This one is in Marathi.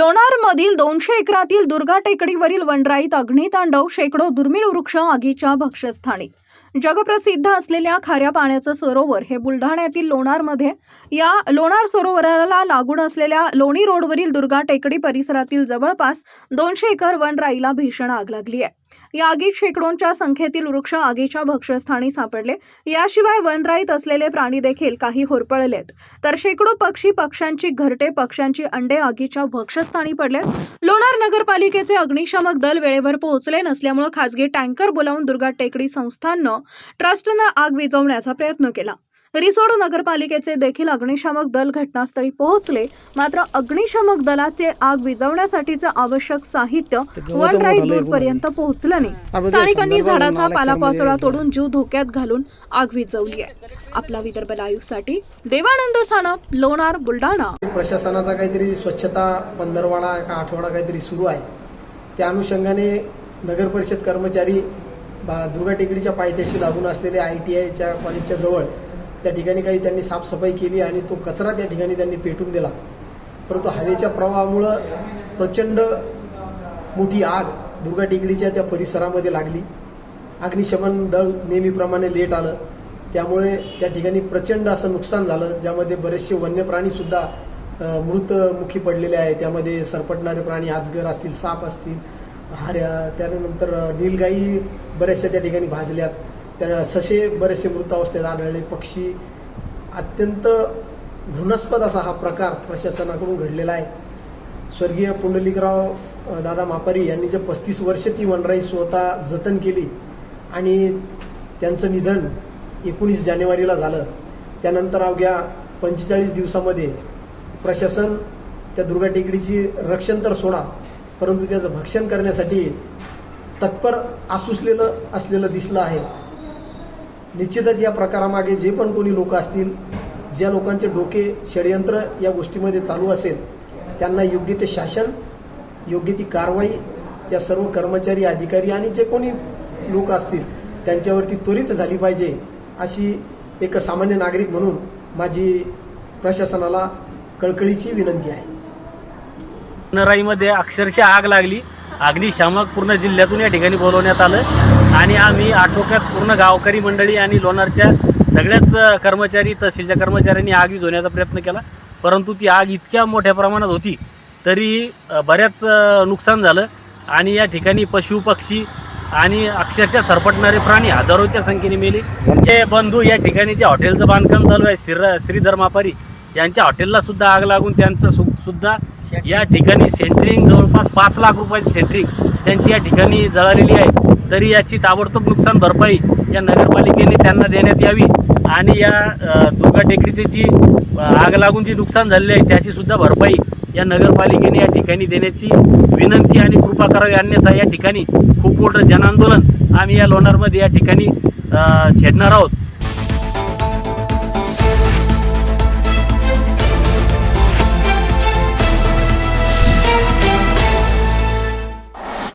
लोणारमधील दोनशे एकरातील दुर्गा टेकडीवरील वनराईत अग्नितांडव शेकडो दुर्मिळ वृक्ष आगीच्या भक्षस्थानी. जगप्रसिद्ध असलेल्या खाऱ्या पाण्याचं सरोवर हे बुलढाण्यातील लोणारमध्ये या लोणार सरोवराला लागून असलेल्या लोणी रोडवरील दुर्गा टेकडी परिसरातील जवळपास दोनशे एकर वनराईला भीषण आग लागली आहे. या आगीत शेकडोंच्या संख्येतील वृक्ष आगीच्या भक्ष्यस्थानी सापडले. याशिवाय वनराईत असलेले प्राणी देखील काही होरपळलेत. तर शेकडो पक्षी पक्ष्यांची घरटे पक्ष्यांची अंडे आगीच्या भक्ष्यस्थानी पडले लोणार नगरपालिकेचे अग्निशामक दल वेळेवर पोहोचले नसल्यामुळे खासगी टँकर बोलावून दुर्गा टेकडी संस्थाननं ट्रस्टनं आग विझवण्याचा प्रयत्न केला. रिसोड नगरपालिकेचे देखील अग्निशामक दल घटनास्थळी पोहोचले. मात्र अग्निशामक दलाचे आग विझवण्यासाठीचं आवश्यक साहित्य वनराईत दूरपर्यंत पोहोचलं नाही. स्थानिकांनी झाडाचा पालापाचोळा तोडून जीव धोक्यात घालून आग विझवली आहे. आपला विदर्भ लाईव्हसाठी देवानंद सानप लोणार बुलढाणा. प्रशासनाचा काहीतरी स्वच्छता पंधरवाडा का आठवडा काहीतरी सुरू आहे. त्या अनुषंगाने नगर परिषद कर्मचारी दुर्गा टेकडीच्या पायथ्याशी लागून असलेले आय टी आयच्या कॉलेजच्या जवळ त्या ठिकाणी काही त्यांनी साफसफाई केली आणि तो कचरा त्या ठिकाणी त्यांनी पेटून दिला. परंतु हवेच्या प्रवाहामुळं प्रचंड मोठी आग दुर्गा टेकडीच्या त्या परिसरामध्ये लागली. अग्निशमन दल नेहमीप्रमाणे लेट आलं. त्यामुळे त्या ठिकाणी प्रचंड असं नुकसान झालं ज्यामध्ये बरेचसे वन्य प्राणीसुद्धा मृतमुखी पडलेले आहे त्यामध्ये सरपटणारे प्राणी आजगर असतील साप असतील हऱ्या त्यानंतर नीलगाई बऱ्याचशा त्या ठिकाणी भाजल्यात. त्या ससे बरेचसे मृतावस्थेत आढळले. पक्षी अत्यंत घृणास्पद असा हा प्रकार प्रशासनाकडून घडलेला आहे. स्वर्गीय पुंडलिकराव दादा मापारी यांनी जे पस्तीस वर्ष ती वनराई स्वतः जतन केली आणि त्यांचं निधन एकोणीस जानेवारीला झालं. त्यानंतर अवघ्या पंचेचाळीस दिवसामध्ये प्रशासन त्या दुर्गा टेकडीची रक्षण तर सोडा परंतु त्याचं भक्षण करण्यासाठी तत्पर आसुसलेलं असलेलं दिसलं आहे. निश्चितच या प्रकारामागे जे पण कोणी लोक असतील ज्या लोकांचे डोके षडयंत्र या गोष्टीमध्ये चालू असेल त्यांना योग्य ते शासन योग्य ती कारवाई त्या सर्व कर्मचारी अधिकारी आणि जे कोणी लोक असतील त्यांच्यावरती त्वरित झाली पाहिजे अशी एक सामान्य नागरिक म्हणून माझी प्रशासनाला कळकळीची विनंती आहे. नराईमध्ये अक्षरशः आग लागली. अग्निशामक पूर्ण जिल्ह्यातून या ठिकाणी बोलवण्यात आलं. आणि आम्ही आटोक्यात पूर्ण गावकरी मंडळी आणि लोणारच्या सगळ्याच कर्मचारी तहसीलच्या कर्मचाऱ्यांनी आग विझवण्याचा प्रयत्न केला. परंतु ती आग इतक्या मोठ्या प्रमाणात होती तरी बऱ्याच नुकसान झालं. आणि या ठिकाणी पशु पक्षी आणि अक्षरशः सरपटणारे प्राणी हजारोच्या संख्येने मेले. जे बंधू या ठिकाणी जे हॉटेलचं बांधकाम चालू आहे श्री श्रीधर मापारी यांच्या हॉटेलला सुद्धा आग लागून त्यांचं सु सुद्धा या ठिकाणी सेंटरिंग जवळपास पाच लाख रुपयाची सेंटरिंग त्यांची या ठिकाणी जळालेली आहे. तरी याची ताबडतोब नुकसान भरपाई या नगरपालिकेने त्यांना देण्यात यावी आणि या दुर्गा टेकडीची जी आग लागून जी नुकसान झालेली आहे त्याचीसुद्धा भरपाई या नगरपालिकेने या ठिकाणी देण्याची विनंती आणि कृपा करावी. अन्यथा या ठिकाणी खूप मोठं जनआंदोलन आम्ही या लोणारमध्ये या ठिकाणी छेडणार आहोत.